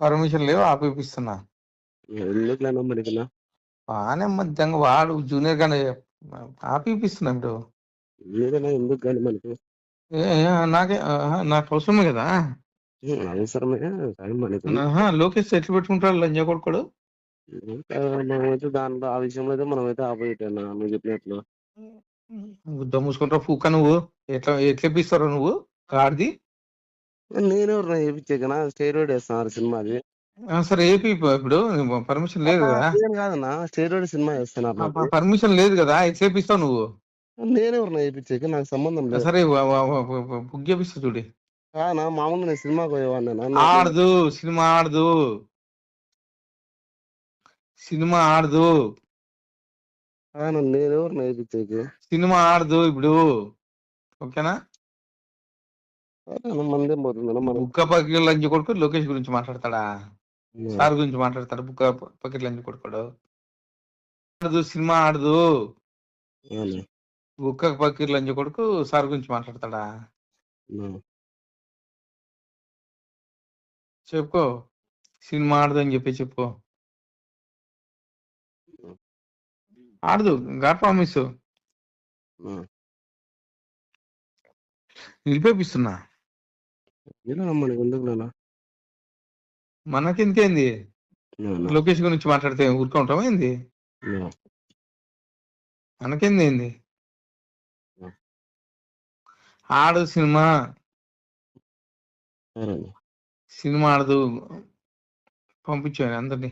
Permission లేవు ఆపిపిస్తున్నా. ఎందుకులేనా మనకినా బాగానే మధ్యంగా వాడు జూనియర్ గానే ఆపిపిస్తున్నా ఇప్పుడు. మీరేనా ఎందుకు కానీ మనకి ఏ, ఏ, నాకే ఆహా, నాకు అవసరమే కదా? అవసరమే? కానీ మనకి? ఆహా, లోకేష్ ఎట్లు పెట్టుకుంటాడు లంజ కొడుకోడు? ఇంకా మనమైతే దాంట్లో ఆ విషయంలో అయితే మనమైతే ఆపోజిట్ అన్న నువ్వు చెప్పినట్లు. గుద్ద మూసుకుంటావు పూక నువ్వు. ఎట్లా ఎట్లా ఇప్పిస్తావు నువ్వు కార్ది నేనెవరు చేయించాకనా స్టేరోడ్ వేస్తున్నారు సినిమాది ఆ, సరే ఏపీ ఇప్పుడు పర్మిషన్ లేదు కదా. నేను కాదన్నా స్టేరోడ్ సినిమా వేస్తున్నారు నాకు. పర్మిషన్ లేదు కదా ఇప్పిస్తావు నువ్వు. నేనెవరు వేయించాక నాకు సంబంధం లేదు. సరే బుక్ చేపిస్తా చూడి. కానా మామూలు నేను సినిమాకి పోయేవాడిని ఆడదు సినిమా ఆడదు. సినిమా ఆడదు. నేనెవరు వేయించాక సినిమా ఆడదు ఇప్పుడు. ఓకేనా? మందేం పోతుందన్నా మనం. బుక్క లంచ్ కొడుకు లోకేష్ గురించి మాట్లాడతాడా? సార్ గురించి మాట్లాడతాడు బుక్క పకెట్ లంచ్ కొడుకోడు. ఆడదు సినిమా ఆడదు. బుక్క పకెట్ లంచ్ కొడుకు సార్ గురించి మాట్లాడతాడా. చెప్పుకో. సినిమా ఆడదు అని చెప్పి చెప్పు. ఆడదు గాడ్ ప్రామిస్. నిలిపేపిస్తున్నా. ఇలా మనకి ఎందుకు నాన్న? మనకెందుకేంది అవును. లోకేష్ గురించి మాట్లాడితే ఊరుకుంటామా ఏంది. మనకేంది ఏంది. ఆడు సినిమా సినిమా ఆడదు పంపించాను అందరినీ